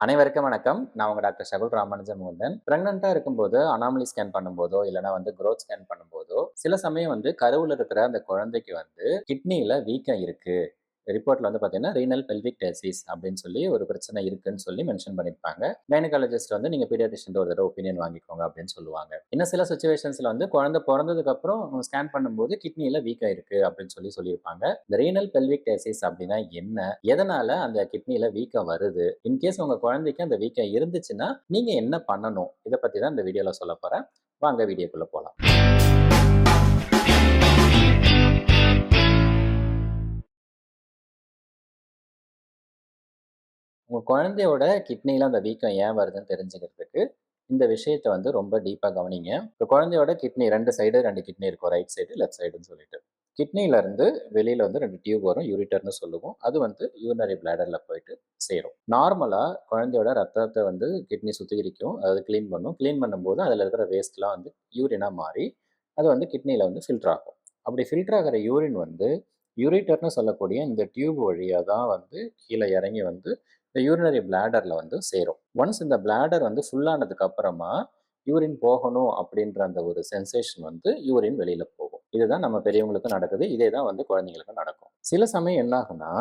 அனைவருக்கும் வணக்கம். நான் உங்க டாக்டர் ஷகுல் ராமானுஜம் முகுந்தன் பிரெக்னெண்டா இருக்கும்போது அனாமலி ஸ்கேன் பண்ணும்போதோ இல்லைனா வந்து குரோத் ஸ்கேன் பண்ணும்போதோ சில சமயம் வந்து கருவில் இருக்கிற அந்த குழந்தைக்கு வந்து கிட்னியில வீக்கம் இருக்கு. ரிப்போர்ட்டில் வந்து பார்த்தீங்கன்னா ரீனல் பெல்விக் டெசிஸ் அப்படின்னு சொல்லி ஒரு பிரச்சனை இருக்குன்னு சொல்லி மென்ஷன் பண்ணியிருப்பாங்க கைனகாலஜிஸ்ட் வந்து நீங்கள் பீடியாட்ரிஷன் ஒரு தடவை ஒப்பீனியன் வாங்கிக்கோங்க அப்படின்னு சொல்லுவாங்க. இன்னும் சில சுச்சுவேஷன்ஸில் வந்து குழந்தை பிறந்ததுக்கப்புறம் ஸ்கேன் பண்ணும்போது கிட்னியில் வீக்காக இருக்குது அப்படின்னு சொல்லி சொல்லியிருப்பாங்க. இந்த ரீனல் பெல்விக் டெசிஸ் அப்படின்னா என்ன? எதனால் அந்த கிட்னியில் வீக்கம் வருது? இன்கேஸ் உங்கள் குழந்தைக்கு அந்த வீக்கம் இருந்துச்சுன்னா நீங்கள் என்ன பண்ணணும்? இதை பற்றி தான் இந்த வீடியோவில் சொல்ல போகிறேன் வாங்க வீடியோக்குள்ளே போகலாம் உங்கள் குழந்தையோட கிட்னியில் அந்த வீக்கம் ஏன் வருதுன்னு தெரிஞ்சுக்கிறதுக்கு இந்த விஷயத்த வந்து ரொம்ப டீப்பாக கவனிங்க. இப்போ குழந்தையோட கிட்னி ரெண்டு சைடு ரெண்டு கிட்னி இருக்கும். ரைட் சைடு லெஃப்ட் சைடுன்னு சொல்லிட்டு. கிட்னிலேருந்து வெளியில் வந்து ரெண்டு டியூப் வரும் யூரிட்டர்னு சொல்லுவோம். அது வந்து யூரினரி பிளாடரில் போயிட்டு சேரும். நார்மலாக குழந்தையோட ரத்தத்தை வந்து கிட்னி சுத்திகரிக்கும். அதை க்ளீன் பண்ணும். க்ளீன் பண்ணும்போது அதில் இருக்கிற வேஸ்ட்லாம் வந்து யூரினாக மாறி அது வந்து கிட்னியில் வந்து ஃபில்டர் ஆகும். அப்படி ஃபில்டர் ஆகிற யூரின் வந்து யூரிட்டர்னு சொல்லக்கூடிய இந்த டியூப் வழியாக தான் வந்து கீழே இறங்கி வந்து இந்த யூரினரி பிளாடரில் வந்து சேரும். ஒன்ஸ் இந்த பிளாடர் வந்து ஃபுல்லானதுக்கு அப்புறமா யூரின் போகணும் அப்படின்ற அந்த ஒரு சென்சேஷன் வந்து யூரின் வெளியில் போகும். இதுதான் நம்ம பெரியவங்களுக்கும் நடக்குது. இதே தான் வந்து குழந்தைங்களுக்கும் நடக்கும். சில சமயம் என்னாகும்னா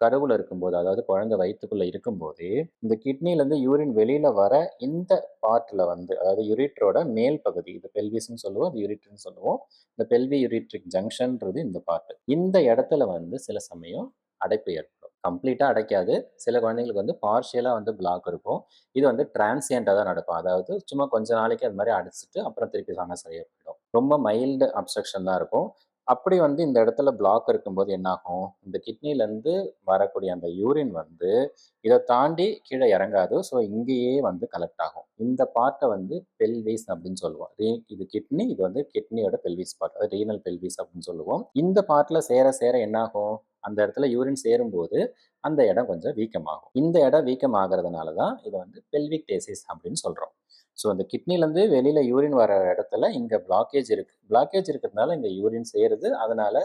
கருவில் இருக்கும்போது அதாவது குழந்தை வயிற்றுக்குள்ளே இருக்கும்போது இந்த கிட்னிலேருந்து யூரின் வெளியில் வர இந்த பார்ட்டில் வந்து அதாவது யூரிட்ரோட மேல் பகுதி இது பெல்விஸ்ன்னு சொல்லுவோம் அது யூரிட்ருன்னு சொல்லுவோம் இந்த பெல்வி யூரிட்ரிக் ஜங்ஷன்ன்றது இந்த பார்ட்டு இந்த இடத்துல வந்து சில சமயம் அடைப்பு ஏற்படும். கம்ப்ளீட்டாக அடைக்காது. சில குழந்தைங்களுக்கு வந்து பார்ஷியலாக வந்து பிளாக் இருக்கும். இது வந்து டிரான்சியண்டாக தான் நடக்கும். அதாவது சும்மா கொஞ்ச நாளைக்கு அது மாதிரி அடிச்சுட்டு அப்புறம் திருப்பி சாங்க சரியாக போயிடும். ரொம்ப மைல்டு அப்ஸ்ட்ரக்ஷன் தான் இருக்கும். அப்படி வந்து இந்த இடத்துல பிளாக் இருக்கும்போது என்னாகும்? இந்த கிட்னிலேருந்து வரக்கூடிய அந்த யூரின் வந்து இதை தாண்டி கீழே இறங்காது. ஸோ இங்கேயே வந்து கலெக்ட் ஆகும். இந்த பார்ட்டை வந்து பெல்விஸ் அப்படின்னு சொல்லுவோம். ரீ- இது கிட்னி இது வந்து கிட்னியோட பெல்விஸ் பார்ட் அதாவது ரீனல் பெல்விஸ் அப்படின்னு சொல்லுவோம். இந்த பார்ட்டில் சேர சேர என்னாகும்? அந்த இடத்துல யூரின் சேரும்போது அந்த இடம் கொஞ்சம் வீக்கமாகும். இந்த இடம் வீக்கம் ஆகிறதுனால தான் இதை வந்து பெல்விக் டேசிஸ் அப்படின்னு சொல்கிறோம் ஸோ அந்த கிட்னிலேருந்து வெளியில் யூரின் வர இடத்துல இங்கே பிளாக்கேஜ் இருக்குது பிளாக்கேஜ் இருக்கிறதுனால இங்கே யூரின் சேருது. அதனால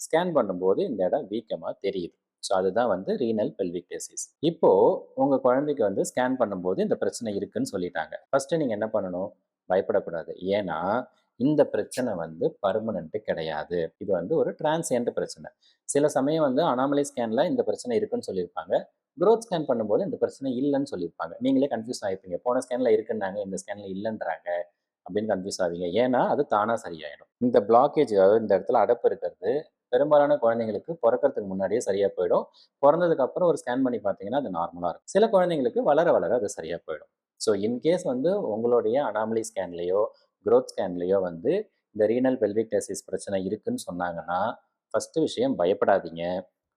ஸ்கேன் பண்ணும்போது இந்த இடம் வீக்கமாக தெரியுது. ஸோ அதுதான் வந்து ரீனல் பெல்விக் டெசிஸ் இப்போது உங்கள் குழந்தைக்கு வந்து ஸ்கேன் பண்ணும்போது இந்த பிரச்சனை இருக்குன்னு சொல்லிட்டாங்க. ஃபஸ்ட்டு நீங்கள் என்ன பண்ணணும்? பயப்படக்கூடாது. ஏன்னா இந்த பிரச்சனை வந்து பர்மனண்ட்டு கிடையாது. இது வந்து ஒரு டிரான்சியன்ட் பிரச்சனை. சில சமயம் வந்து அனாமலி ஸ்கேனில் இந்த பிரச்சனை இருக்குன்னு சொல்லியிருப்பாங்க. க்ரோத் ஸ்கேன் பண்ணும்போது இந்த பிரச்சனை இல்லைன்னு சொல்லியிருப்பாங்க. நீங்களே கன்ஃபியூஸ் ஆகிப்பீங்க போன ஸ்கேனில் இருக்குன்னாங்க இந்த ஸ்கேனில் இல்லைன்றாங்க அப்படின்னு கன்ஃபியூஸ் ஆவீங்க. ஏன்னா அது தானாக சரியாயிடும். இந்த பிளாக்கேஜ் அதாவது இந்த இடத்துல அடப்பு இருக்கிறது பெரும்பாலான குழந்தைங்களுக்கு பிறக்கறதுக்கு முன்னாடியே சரியாக போயிடும். பிறந்ததுக்கு அப்புறம் ஒரு ஸ்கேன் பண்ணி பார்த்தீங்கன்னா அது நார்மலாக இருக்கும். சில குழந்தைங்களுக்கு வளர வளர அது சரியாக போயிடும். ஸோ இன்கேஸ் வந்து உங்களுடைய அனாமலி ஸ்கேன்லேயோ க்ரோத் ஸ்கேன்லேயோ வந்து இந்த ரீனல் பெல்விக் டெசிஸ் பிரச்சனை இருக்குன்னு சொன்னாங்கன்னா ஃபஸ்ட்டு விஷயம் பயப்படாதீங்க.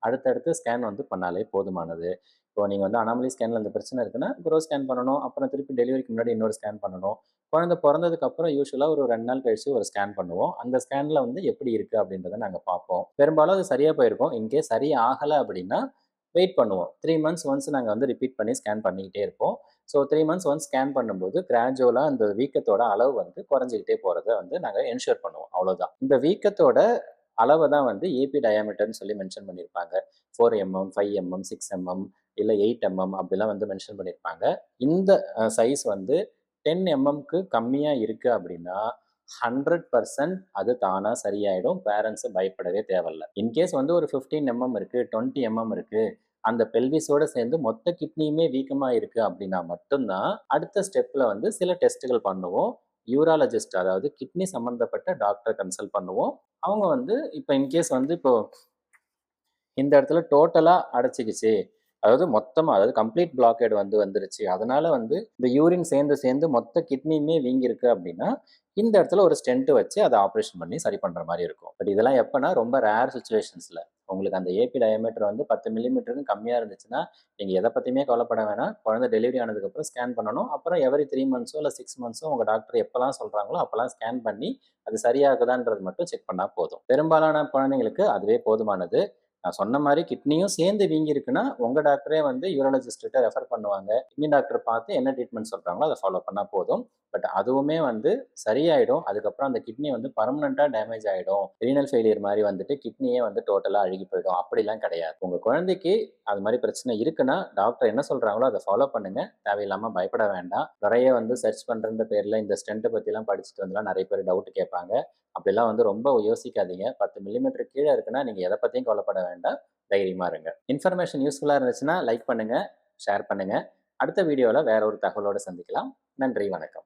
அடுத்தடுத்து ஸ்கேன் வந்து பண்ணாலே போதுமானது. இப்போ நீங்கள் வந்து அனாமலி ஸ்கேனில் இந்த பிரச்சனை இருக்குன்னா growth ஸ்கேன் பண்ணணும். அப்புறம் திருப்பி டெலிவரிக்கு முன்னாடி இன்னொரு ஸ்கேன் பண்ணணும். குழந்தை பிறந்ததுக்கப்புறம் யூஸ்வலாக ஒரு ரெண்டு நாள் கழிச்சு ஒரு ஸ்கேன் பண்ணுவோம். அந்த ஸ்கேனில் வந்து எப்படி இருக்குது அப்படின்றத நாங்கள் பார்ப்போம். பெரும்பாலும் அது சரியாக போயிருக்கோம். இன்கேஸ் சரி ஆகலை அப்படின்னா வெயிட் பண்ணுவோம். த்ரீ மந்த்ஸ் ஒன்ஸ் நாங்கள் வந்து ரிப்பீட் பண்ணி ஸ்கேன் பண்ணிக்கிட்டே இருப்போம். So three months once scan பண்ணும்போது கிராஜுவலாக அந்த வீக்கத்தோட அளவு வந்து குறைஞ்சிக்கிட்டே போகிறத வந்து நாங்கள் என்ஷூர் பண்ணுவோம். அவ்வளோதான் இந்த வீக்கத்தோட அளவை தான் வந்து ஏபி டயாமீட்டர்னு சொல்லி மென்ஷன் பண்ணியிருப்பாங்க four mm five mm six mm இல்லை எயிட் எம்எம் அப்படிலாம் வந்து மென்ஷன் பண்ணியிருப்பாங்க இந்த சைஸ் வந்து டென் எம்எம்க்கு கம்மியாக இருக்குது அப்படின்னா ஹண்ட்ரட் பர்சன்ட் அது தானாக சரியாயிடும். பேரண்ட்ஸு பயப்படவே தேவையில்ல. இன்கேஸ் வந்து ஒரு ஃபிஃப்டீன் எம்எம் இருக்குது டுவெண்ட்டி எம்எம் இருக்குது அந்த பெல்விஸோட சேர்ந்து மொத்த கிட்னியுமே வீக்கமாக இருக்குது அப்படின்னா மட்டும்தான் அடுத்த ஸ்டெப்பில் வந்து சில டெஸ்ட்டுகள் பண்ணுவோம். யூராலஜிஸ்ட் அதாவது கிட்னி சம்மந்தப்பட்ட டாக்டரை கன்சல்ட் பண்ணுவோம். அவங்க வந்து இப்போ இன்கேஸ் வந்து இப்போ இந்த இடத்துல டோட்டலாக அடைச்சிக்கிச்சு. அதாவது மொத்தமாக அதாவது கம்ப்ளீட் பிளாக்கேட் வந்து வந்துருச்சு. அதனால வந்து இந்த யூரின் சேர்ந்து சேர்ந்து மொத்த கிட்னியுமே வீங்கிருக்கு அப்படின்னா இந்த இடத்துல ஒரு ஸ்டென்ட் வச்சு அதை ஆப்ரேஷன் பண்ணி சரி பண்ணுற மாதிரி இருக்கும். பட் இதெல்லாம் எப்போனா ரொம்ப ரேர் சுச்சுவேஷன்ஸில் உங்களுக்கு அந்த ஏபி டயமீட்டர் வந்து பத்து மில்லிமீட்டருக்கு கம்மியாக இருந்துச்சுன்னா நீங்கள் எதை பற்றியுமே கவலைப்பட வேணாம். குழந்தை டெலிவரி ஆனதுக்கப்புறம் ஸ்கேன் பண்ணணும். அப்புறம் எவரி த்ரீ மந்த்ஸோ இல்லை சிக்ஸ் மந்த்ஸோ உங்கள் டாக்டர் எப்போல்லாம் சொல்கிறாங்களோ அப்போல்லாம் ஸ்கேன் பண்ணி அது சரியாகுதான்றது மட்டும் செக் பண்ணால் போதும். பெரும்பாலான குழந்தைங்களுக்கு அதுவே போதுமானது. நான் சொன்ன மாதிரி கிட்னியும் சேர்ந்து வீங்கியிருக்குன்னா, உங்கள் டாக்டரே வந்து யூரலஜிஸ்ட்டு ரெஃபர் பண்ணுவாங்க. கிட்னி டாக்டர் பார்த்து என்ன ட்ரீட்மெண்ட் சொல்கிறாங்களோ அதை ஃபாலோ பண்ணால் போதும். பட் அதுவுமே வந்து சரியாயிடும். அதுக்கப்புறம் அந்த கிட்னி வந்து பர்மனண்ட்டாக டேமேஜ் ஆகிடும் ரீனல் ஃபெயிலியர் மாதிரி வந்துட்டு கிட்னியே வந்து டோட்டலாக அழுகி போயிடும். அப்படிலாம் கிடையாது. உங்கள் குழந்தைக்கு அது மாதிரி பிரச்சனை இருக்குன்னா, டாக்டர் என்ன சொல்கிறாங்களோ அதை ஃபாலோ பண்ணுங்கள் தேவையில்லாமல் பயப்பட வேண்டாம். நிறைய வந்து சர்ச் பண்ணுற பேரில் இந்த ஸ்டெண்ட்டை பற்றிலாம் படிச்சுட்டு வந்துலாம் நிறைய பேர் டவுட் கேட்பாங்க. அப்படிலாம் வந்து ரொம்ப யோசிக்காதீங்க. 10 மில்லிமீட்டர் கீழே இருக்குன்னா, நீங்கள் எதை பற்றியும் கவலைப்பட வேண்டாம். தைரியமா இருங்க. இன்ஃபர்மேஷன் யூஸ்ஃபுல்லாக இருந்துச்சுன்னா, லைக் பண்ணுங்கள் ஷேர் பண்ணுங்கள் அடுத்த வீடியோவில் வேற ஒரு தகவலோடு சந்திக்கலாம். நன்றி, வணக்கம்.